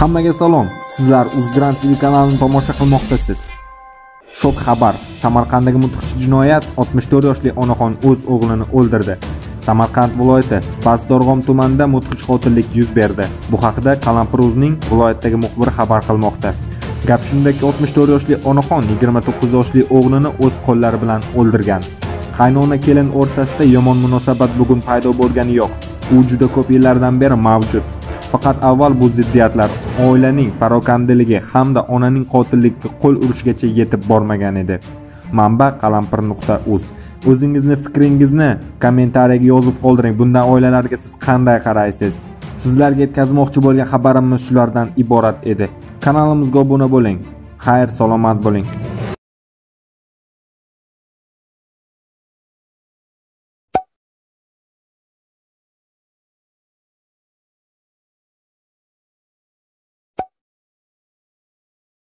Hammaga salom. Sizlar Uzgrand TV kanalini tomosha qilmoqdasiz. Shok xabar. Samarqanddagi mudhish jinoyat 64 yoshli onaxon o'z o'g'lini o'ldirdi. Samarqand viloyati Pastdorg'om tumanida mudhish qotillik yuz berdi. Bu haqida Qalampiruzning viloyatdagi muxbiri xabar qilmoqda. Gap shundaki 64 yoshli onaxon 29 yoshli o'g'lini o'z qo'llari bilan o'ldirgan. Qaynona kelin o'rtasida yomon munosabat bugun paydo bo'lgani yo'q. U juda ko'p yillardan beri mavjud. Faqat avval bu ziddiyatlar oilaning parokandaligi hamda onaning qotillikka qo'l urishgacha yetib bormagan edi. Manba qalampir.uz. O'zingizni fikringizni kommentariyaga yozib qoldiring. Bundan oilalarga siz qanday qaraysiz? Sizlarga yetkazmoqchi bo'lgan xabarimiz shulardan iborat edi. Kanalimizga obuna bo'ling. Xayr, salomat bo'ling.